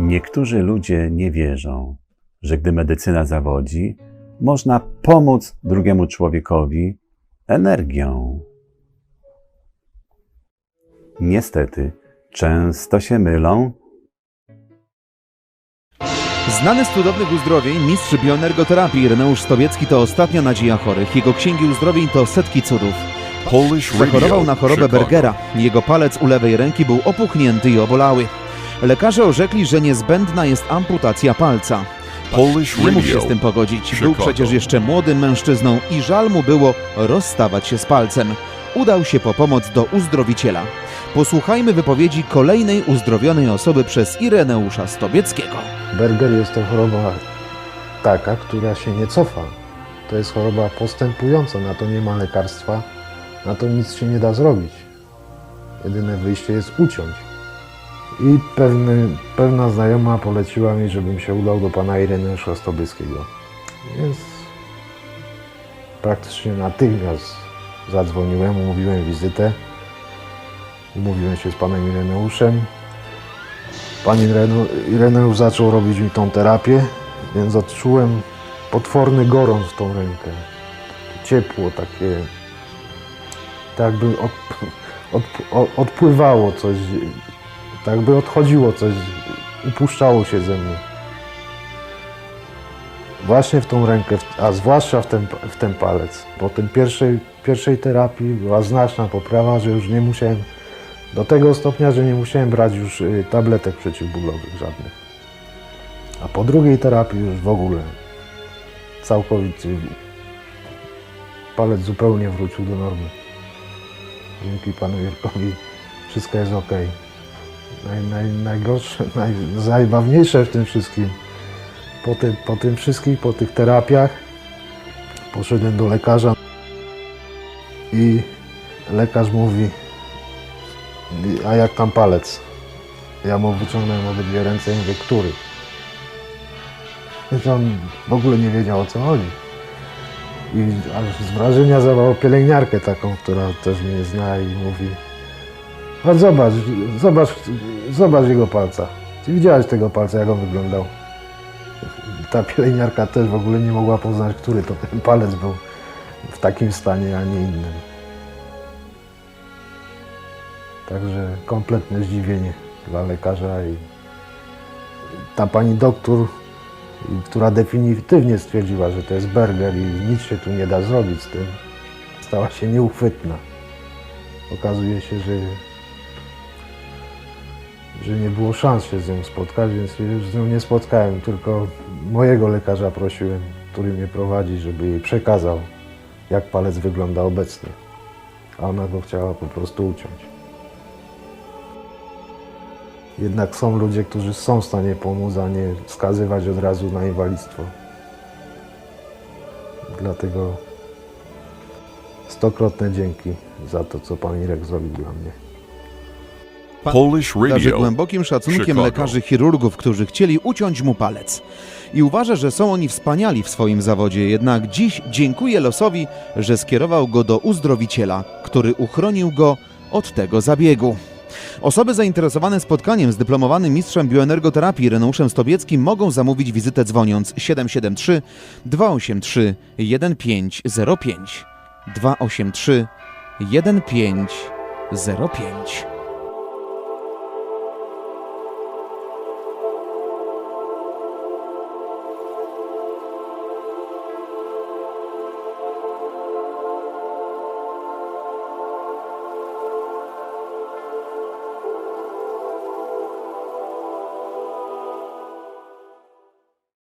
Niektórzy ludzie nie wierzą, że gdy medycyna zawodzi, można pomóc drugiemu człowiekowi energią. Niestety, często się mylą Znany z cudownych uzdrowień, mistrz bioenergoterapii Ireneusz Stobiecki to ostatnia nadzieja chorych. Jego księgi uzdrowień to setki cudów. Polish Zachorował na chorobę Chicago. Bergera. Jego palec u lewej ręki był opuchnięty i obolały. Lekarze orzekli, że niezbędna jest amputacja palca. Polish Nie mógł się z tym pogodzić. Był przecież jeszcze młodym mężczyzną i żal mu było rozstawać się z palcem. Udał się po pomoc do uzdrowiciela. Posłuchajmy wypowiedzi kolejnej uzdrowionej osoby przez Ireneusza Stobieckiego. Berger jest to choroba taka, która się nie cofa. To jest choroba postępująca, na to nie ma lekarstwa, na to nic się nie da zrobić. Jedyne wyjście jest uciąć. I pewny, pewna znajoma poleciła mi, żebym się udał do pana Ireneusza Stobyskiego. Więc praktycznie natychmiast zadzwoniłem, umówiłem wizytę. Umówiłem się z panem Ireneuszem. Pan Irene- Ireneusz zaczął robić mi tą terapię, więc odczułem potworny gorąc w tą rękę. Ciepło takie, tak by od, od, od, odpływało coś, tak by odchodziło coś, upuszczało się ze mnie. Właśnie w tą rękę, a zwłaszcza w ten, w ten palec. Po tym pierwszej, pierwszej terapii była znaczna poprawa, że już nie musiałem do tego stopnia, że nie musiałem brać już y, tabletek przeciwbólowych żadnych. A po drugiej terapii już w ogóle całkowicie palec zupełnie wrócił do normy. Dzięki panu Jurkowi wszystko jest ok. Naj, naj, najgorsze, naj, najbawniejsze w tym wszystkim, po, tym po tym wszystkim, po tych terapiach, poszedłem do lekarza i lekarz mówi, a jak tam palec? Ja mu wyciągnąłem obydwie ręce i mówię, który? I on w ogóle nie wiedział o co chodzi. I aż z wrażenia zawołał pielęgniarkę taką, która też mnie zna i mówi Chodź zobacz, zobacz, zobacz jego palca. Widziałeś tego palca, jak on wyglądał? Ta pielęgniarka też w ogóle nie mogła poznać, który to ten palec był w takim stanie, a nie innym. Także kompletne zdziwienie dla lekarza i ta pani doktor, która definitywnie stwierdziła, że to jest burger i nic się tu nie da zrobić z tym, stała się nieuchwytna. Okazuje się, że, że nie było szans się z nią spotkać, więc już z nią nie spotkałem, tylko mojego lekarza prosiłem, który mnie prowadzi, żeby jej przekazał, jak palec wygląda obecnie. A ona go chciała po prostu uciąć. Jednak są ludzie, którzy są w stanie pomóc, a nie wskazywać od razu na inwalidztwo. Dlatego stokrotne dzięki za to, co pan Irek zrobił dla mnie. Polish Darzy głębokim szacunkiem Chicago. lekarzy chirurgów, którzy chcieli uciąć mu palec. I uważa, że są oni wspaniali w swoim zawodzie, jednak dziś dziękuję losowi, że skierował go do uzdrowiciela, który uchronił go od tego zabiegu. Osoby zainteresowane spotkaniem z dyplomowanym mistrzem bioenergoterapii Reneuszem Stobieckim mogą zamówić wizytę dzwoniąc 773 283 1505 283 1505